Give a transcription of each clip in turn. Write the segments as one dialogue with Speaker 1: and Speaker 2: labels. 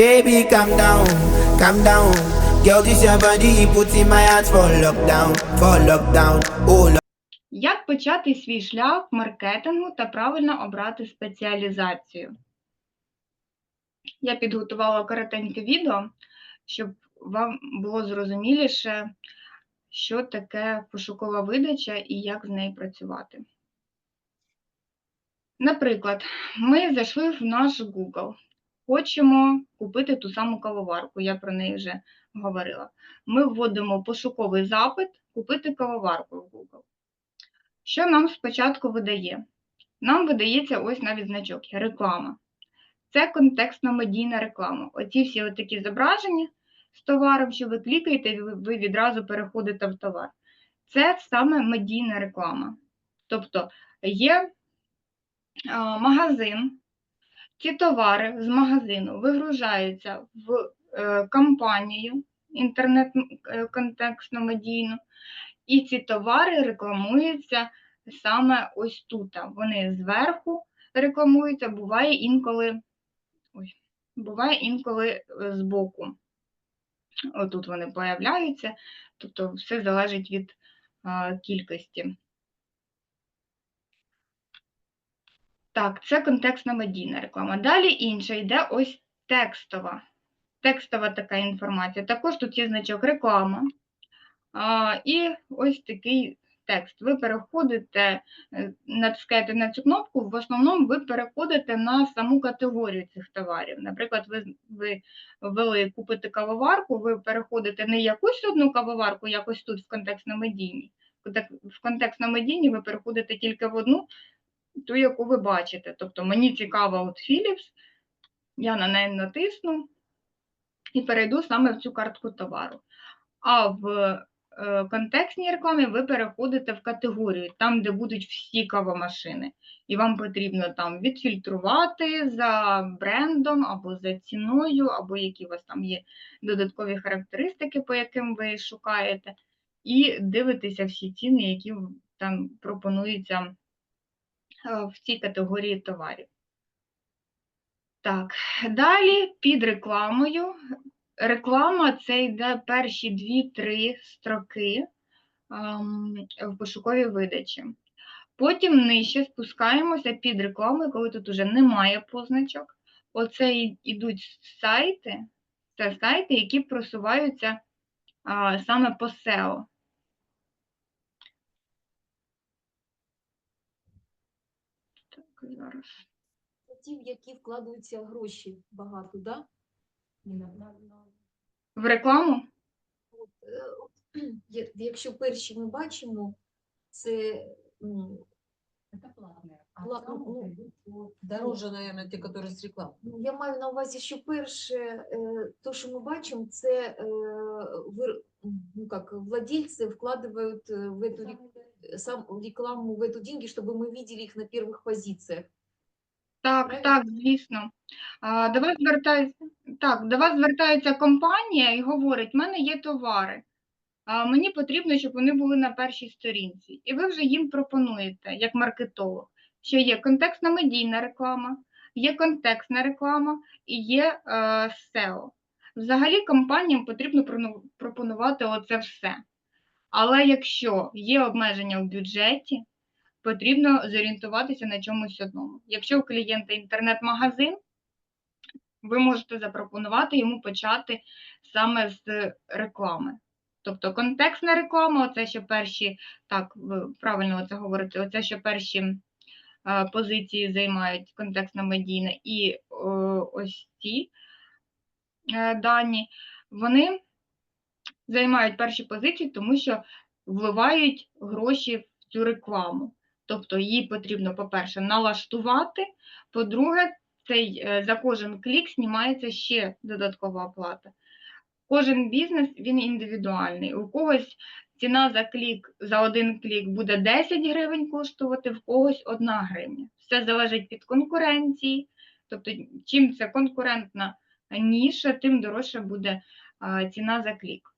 Speaker 1: Baby, calm down, calm down. Girl, this your body, put in my heart for lockdown, for lockdown. Oh,
Speaker 2: Як почати свій шлях маркетингу та правильно обрати спеціалізацію? Я підготувала коротеньке відео, щоб вам було зрозуміліше, що таке пошукова видача і як з нею працювати. Наприклад, ми зайшли в наш Google. Хочемо купити ту саму кавоварку, я про неї вже говорила. Ми вводимо пошуковий запит купити кавоварку в Google. Що нам спочатку видає? Нам видається ось навіть значок реклама. Це контекстно-медійна реклама. Оці всі такі зображення з товаром, що ви клікаєте, ви відразу переходите в товар. Це саме медійна реклама. Тобто є а, магазин, ці товари з магазину вигружаються в е, компанію інтернет-контекстно-медійну, і ці товари рекламуються саме ось тут. Вони зверху рекламуються, буває інколи, ой, буває інколи е, збоку. Отут вони появляються, тобто все залежить від кількості. Так, це контекстна медійна реклама. Далі інша йде ось текстова. Текстова така інформація. Також тут є значок реклама. А, і ось такий текст. Ви переходите, е, натискаєте на цю кнопку, в основному ви переходите на саму категорію цих товарів. Наприклад, ви, ви ввели купити кавоварку, ви переходите не якусь одну кавоварку, якось тут в контекстно-медійній. В контекстно-медійній ви переходите тільки в одну, ту, яку ви бачите. Тобто мені цікава от Philips, я на неї натисну і перейду саме в цю картку товару. А в е, контекстній рекламі ви переходите в категорію, там, де будуть всі кавомашини. І вам потрібно там відфільтрувати за брендом або за ціною, або які у вас там є додаткові характеристики, по яким ви шукаєте, і дивитеся всі ціни, які там пропонуються в цій категорії товарів. Так, далі під рекламою реклама це йде перші 2-3 строки ем, в пошуковій видачі. Потім нижче спускаємося під рекламою, коли тут вже немає позначок. Оце йдуть сайти, це сайти, які просуваються а, саме по SEO. Так, зараз.
Speaker 3: Ті, в які вкладаються гроші багато, да? Ніна?
Speaker 2: В рекламу?
Speaker 3: От, е, от, я- Якщо перші ми бачимо, це м,
Speaker 4: Это платные. А
Speaker 3: Пла-
Speaker 4: там
Speaker 3: ну,
Speaker 4: вот идут вот
Speaker 5: Дороже, наверное, те, которые с рекламы.
Speaker 3: ну, я маю на увазі, що перше, е, то, що ми бачимо, це е, вир- ну, как, владельцы вкладывают э, в эту рек- сам рекламу, в эту деньги, чтобы мы видели их на первых позициях.
Speaker 2: Так,
Speaker 3: Правильно?
Speaker 2: так, звісно. А, До вас звертається, так, до вас звертається компанія і говорить, в мене є товари, а мені потрібно, щоб вони були на першій сторінці. І ви вже їм пропонуєте, як маркетолог, що є контекстна медійна реклама, є контекстна реклама і є е, SEO. Взагалі компаніям потрібно прону- пропонувати оце все. Але якщо є обмеження в бюджеті, потрібно зорієнтуватися на чомусь одному. Якщо у клієнта інтернет-магазин, ви можете запропонувати йому почати саме з реклами. Тобто контекстна реклама, оце що перші, так, ви правильно це говорите, оце що перші е, позиції займають контекстно медійна і е, ось ці е, дані, вони займають перші позиції, тому що вливають гроші в цю рекламу. Тобто її потрібно, по-перше, налаштувати, по-друге, цей, е, за кожен клік знімається ще додаткова оплата. Кожен бізнес він індивідуальний. У когось ціна за клік, за один клік буде 10 гривень коштувати, в когось 1 гривня. Все залежить від конкуренції. Тобто, чим це конкурентна ніша, тим дорожче буде ціна за клік.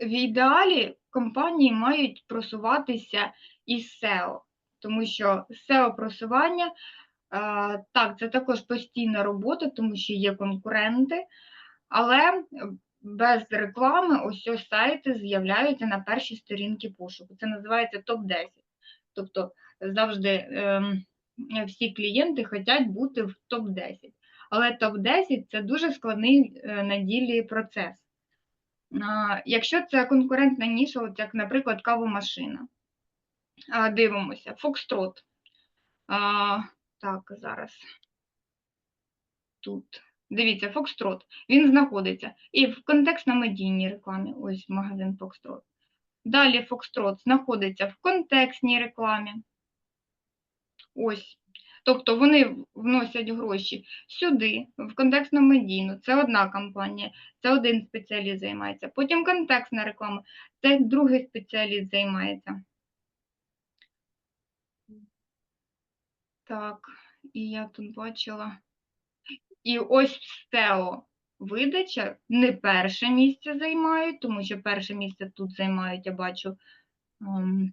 Speaker 2: В ідеалі компанії мають просуватися із SEO, тому що SEO просування Так, це також постійна робота, тому що є конкуренти, але е, без реклами ось ось сайти з'являються на першій сторінці пошуку. Це називається топ-10. Тобто завжди ем, всі клієнти хочуть бути в топ-10. Але топ-10 це дуже складний е, на ділі процес. Якщо це конкурентна ніша, от як, наприклад, кавомашина, дивимося, Фокстрот. Так, зараз. Тут. Дивіться, Фокстрот. Він знаходиться і в контекстно-медійній рекламі. Ось магазин Фокстрот. Далі Фокстрот знаходиться в контекстній рекламі. Ось. Тобто вони вносять гроші сюди, в контекстно-медійну. Це одна компанія, це один спеціаліст займається. Потім контекстна реклама, це другий спеціаліст займається. Так, і я тут бачила. І ось SEO видача не перше місце займають, тому що перше місце тут займають, я бачу, ем,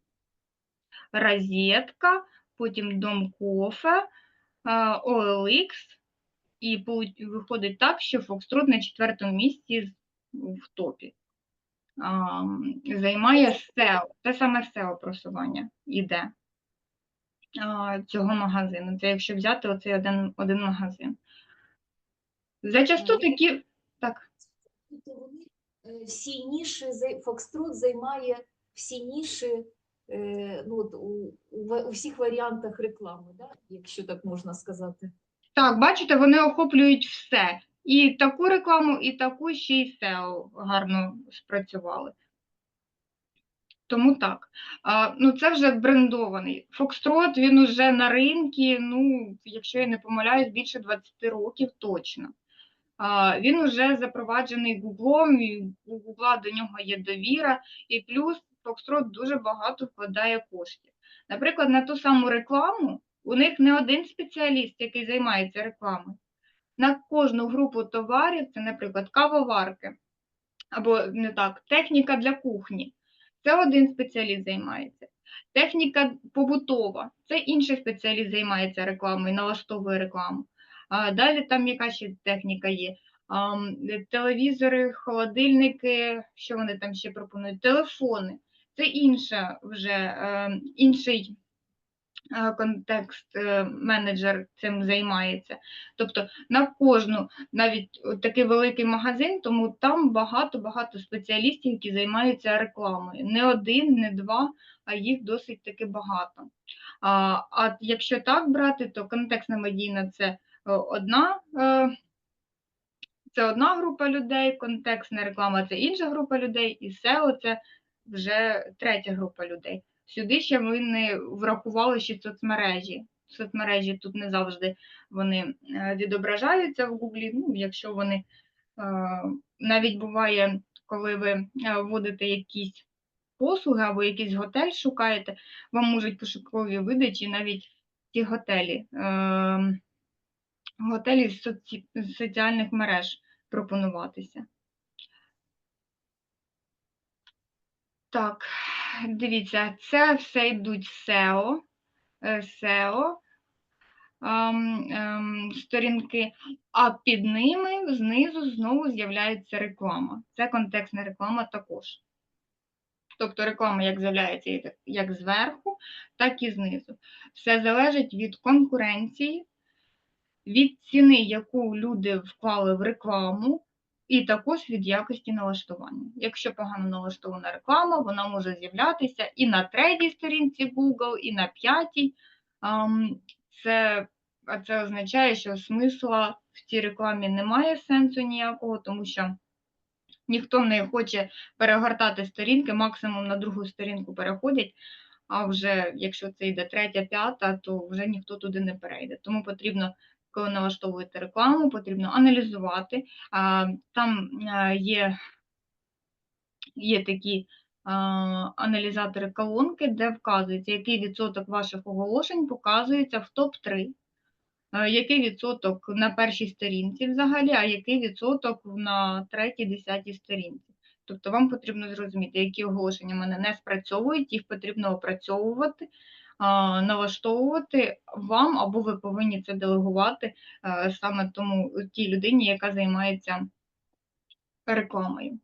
Speaker 2: розетка, потім Дом кофе, OLX, і виходить так, що Фокстрот на четвертому місці в топі. Займає SEO, те саме SEO просування іде цього магазину. Це якщо взяти оцей один, один магазин. Зачасту такі. Так,
Speaker 3: Тобто е, всі ніші, Фокстрот займає всі ніші е, ну, от, у, у, всіх варіантах реклами, да? якщо так можна сказати.
Speaker 2: так, бачите, вони охоплюють все. І таку рекламу, і таку ще й SEO гарно спрацювали. Тому так. А, ну, це вже брендований. Фокстрот, він уже на ринку, ну, якщо я не помиляюсь, більше 20 років точно. А, він уже запроваджений Гуглом, у Гугла до нього є довіра, і плюс Фокстрот дуже багато вкладає коштів. Наприклад, на ту саму рекламу у них не один спеціаліст, який займається рекламою. На кожну групу товарів, це, наприклад, кавоварки, або не так, техніка для кухні. Це один спеціаліст займається. Техніка побутова, це інший спеціаліст займається рекламою, налаштовує рекламу. А далі там яка ще техніка є. Телевізори, холодильники, що вони там ще пропонують? Телефони. Це інша вже е, інший е, контекст е, менеджер цим займається. Тобто на кожну, навіть такий великий магазин, тому там багато-багато спеціалістів, які займаються рекламою. Не один, не два, а їх досить таки багато. А, а якщо так брати, то контекстна медійна це одна. Це одна група людей, контекстна реклама це інша група людей, і SEO це вже третя група людей. Сюди ще ми не врахували ще соцмережі. Соцмережі тут не завжди вони е, відображаються в Гуглі. Ну, якщо вони е, навіть буває, коли ви е, вводите якісь послуги або якийсь готель шукаєте, вам можуть пошукові видачі навіть ті готелі, готелі з соціальних мереж пропонуватися. Так, дивіться, це все йдуть SEO, е, SEO ем, ем, сторінки, а під ними знизу знову з'являється реклама. Це контекстна реклама також. Тобто реклама як з'являється як зверху, так і знизу. Все залежить від конкуренції, від ціни, яку люди вклали в рекламу, і також від якості налаштування. Якщо погано налаштована реклама, вона може з'являтися і на третій сторінці Google, і на п'ятій. Це, це означає, що смисла в цій рекламі немає сенсу ніякого, тому що ніхто не хоче перегортати сторінки, максимум на другу сторінку переходять. А вже якщо це йде третя, п'ята, то вже ніхто туди не перейде. Тому потрібно, коли налаштовуєте рекламу, потрібно аналізувати. Там а, є, є такі аналізатори колонки, де вказується, який відсоток ваших оголошень показується в топ-3. Е, Який відсоток на першій сторінці взагалі, а який відсоток на третій, десятій сторінці? Тобто вам потрібно зрозуміти, які оголошення мене не спрацьовують, їх потрібно опрацьовувати, налаштовувати вам, або ви повинні це делегувати е, саме тому е, тій людині, яка займається рекламою.